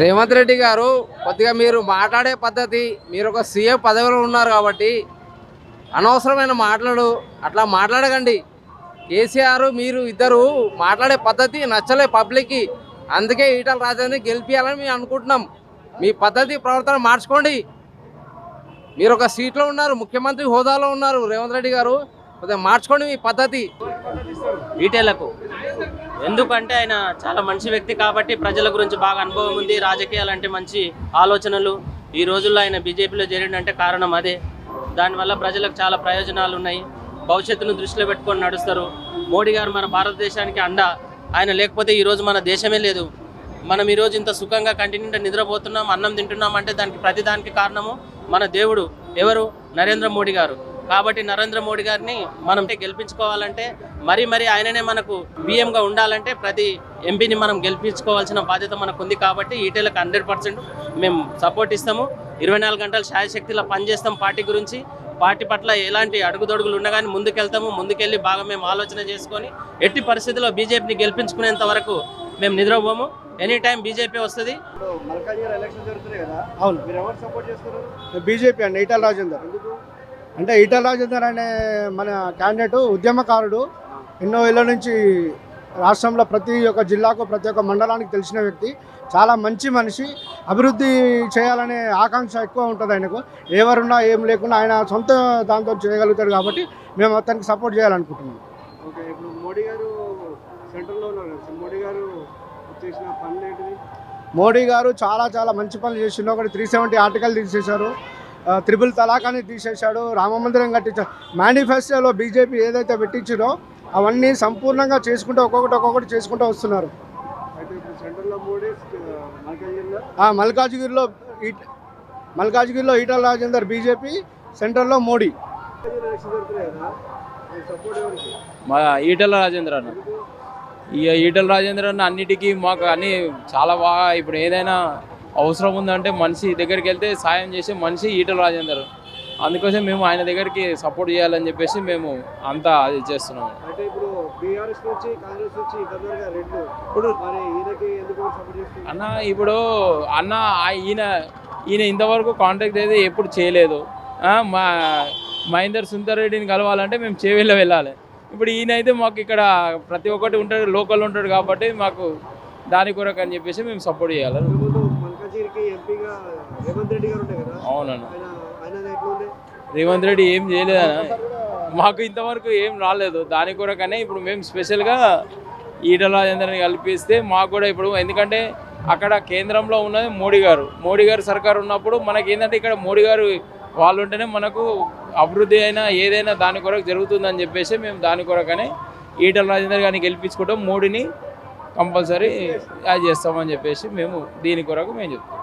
రేవంత్ రెడ్డి గారు కొద్దిగా మీరు మాట్లాడే పద్ధతి మీరు ఒక సీఎం పదవిలో ఉన్నారు కాబట్టి అనవసరమైన మాటలు అట్లా మాట్లాడకండి. కేసీఆర్ మీరు ఇద్దరు మాట్లాడే పద్ధతి నచ్చలే పబ్లిక్కి. అందుకే ఈటల రాజాని గెలిపించాలని మేము అనుకుంటున్నాం. మీ పద్ధతి ప్రవర్తన మార్చుకోండి. మీరు ఒక సీట్లో ఉన్నారు ముఖ్యమంత్రి హోదాలో ఉన్నారు రేవంత్ రెడ్డి గారు. కొద్దిగా మార్చుకోండి మీ పద్ధతి. ఈటేలకు ఎందుకంటే ఆయన చాలా మంచి వ్యక్తి కాబట్టి ప్రజల గురించి బాగా అనుభవం ఉంది. రాజకీయాలు అంటే మంచి ఆలోచనలు. ఈ రోజుల్లో ఆయన బీజేపీలో చేరిండంటే కారణం అదే. దానివల్ల ప్రజలకు చాలా ప్రయోజనాలు ఉన్నాయి. భవిష్యత్తును దృష్టిలో పెట్టుకొని నడుస్తారు. మోడీ గారు మన భారతదేశానికి అండ. ఆయన లేకపోతే ఈరోజు మన దేశమే లేదు. మనం ఈరోజు ఇంత సుఖంగా కంటిన్యూగా నిద్రపోతున్నాం అన్నం తింటున్నాం అంటే దానికి ప్రతి దానికి కారణము మన దేవుడు ఎవరు? నరేంద్ర మోడీ గారు. కాబట్టి నరేంద్ర మోడీ గారిని మనం గెలిపించుకోవాలంటే మరీ మరీ ఆయననే మనకు బియ్యంగా ఉండాలంటే ప్రతి ఎంపీని మనం గెలిపించుకోవాల్సిన బాధ్యత మనకు ఉంది కాబట్టి ఈటేలకు హండ్రెడ్ పర్సెంట్ మేము సపోర్ట్ ఇస్తాము. ఇరవై నాలుగు గంటలు శాయశక్తిలో పనిచేస్తాం పార్టీ గురించి. పార్టీ పట్ల ఎలాంటి అడుగుదొడుగులు ఉన్నా కానీ ముందుకెళ్తాము. ముందుకెళ్ళి బాగా మేము ఆలోచన చేసుకొని ఎట్టి పరిస్థితుల్లో బీజేపీని గెలిపించుకునేంత వరకు మేము నిద్రపోము. ఎనీ టైం బీజేపీ వస్తుంది. అవును. బీజేపీ అండి ఈటల రాజేందర్. ఎందుకు? అంటే ఈటల రాజేందర్ అనే మన క్యాండిడేట్ ఉద్యమకారుడు ఎన్నో ఏళ్ళ నుంచి రాష్ట్రంలో ప్రతి ఒక్క జిల్లాకు ప్రతి ఒక్క మండలానికి తెలిసిన వ్యక్తి. చాలా మంచి మనిషి. అభివృద్ధి చేయాలనే ఆకాంక్ష ఎక్కువ ఉంటుంది ఆయనకు. ఎవరున్నా ఏం లేకున్నా ఆయన సొంత దాంతో చేయగలుగుతాడు కాబట్టి మేము అతనికి సపోర్ట్ చేయాలనుకుంటున్నాం. ఓకే ఇప్పుడు మోడీ గారు సెంట్రల్లో ఉన్నారు మోడీ గారు చేసిన పనులు మోడీ గారు చాలా చాలా మంచి పనులు చేసిండు. ఒకటి త్రీ సెవెంటీ ఆర్టికల్ తీసేశారు. త్రిబుల్ తలాక్ అని తీసేశాడు రామ మందిరం కట్టించారు మేనిఫెస్టోలో బీజేపీ ఏదైతే పెట్టించారో అవన్నీ సంపూర్ణంగా చేసుకుంటూ ఒక్కొక్కటి ఒక్కొక్కటి చేసుకుంటూ వస్తున్నారు. అయితే ఇప్పుడు సెంట్రల్లో మోడీ మల్కాజ్గిరిలో? ఆ మల్కాజ్గిరిలో ఈట మల్కాజ్గిరిలో ఈటల రాజేందర్ బీజేపీ సెంట్రల్లో మోడీ. మా ఈటల రాజేంద్ర అన్న. ఈ ఈటల రాజేంద్ర అన్న అన్నిటికీ మాకు అన్ని చాలా బాగా ఇప్పుడు ఏదైనా అవసరం ఉందంటే మనిషి దగ్గరికి వెళ్తే సాయం చేసే మనిషి ఈటల రాజేందర్. అందుకోసం మేము ఆయన దగ్గరికి సపోర్ట్ చేయాలని చెప్పేసి మేము అంతా అది చేస్తున్నాం. అంటే ఇప్పుడు బీఆర్ఎస్ నుంచి కాంగ్రెస్ నుంచి రెండు. అన్న ఇప్పుడు అన్న ఈయన ఈయన ఇంతవరకు కాంటాక్ట్ అయితే ఎప్పుడు చేయలేదు. మా మహేందర్ సుందర్ రెడ్డిని కలవాలంటే మేము చేవెళ్ళ వెళ్ళాలి. ఇప్పుడు ఈయన అయితే మాకు ఇక్కడ ప్రతి ఒక్కటి ఉంటాడు లోకల్ ఉంటాడు కాబట్టి మాకు దాని కొరకు అని చెప్పేసి మేము సపోర్ట్ చేయాలి. ఎంపీగా రేవంత్ రెడ్డి ఏం చేయలేదన్న. మాకు ఇంతవరకు ఏం రాలేదు. దాని కొరకనే ఇప్పుడు మేము స్పెషల్గా ఈటల రాజేంద్రని కల్పిస్తే మాకు కూడా ఇప్పుడు ఎందుకంటే అక్కడ కేంద్రంలో ఉన్నది మోడీ గారు. మోడీ గారు సర్కార్ ఉన్నప్పుడు మనకి ఏంటంటే ఇక్కడ మోడీ గారు వాళ్ళు ఉంటేనే మనకు అభివృద్ధి అయినా ఏదైనా దాని కొరకు జరుగుతుందని చెప్పేసి మేము దాని కొరకనే ఈటల రాజేందర్ గారిని గెలిపించుకుంటాం. మోడీని కంపల్సరీ యాడ్ చేస్తామని చెప్పేసి మేము దీని కొరకు మేము చెప్తాం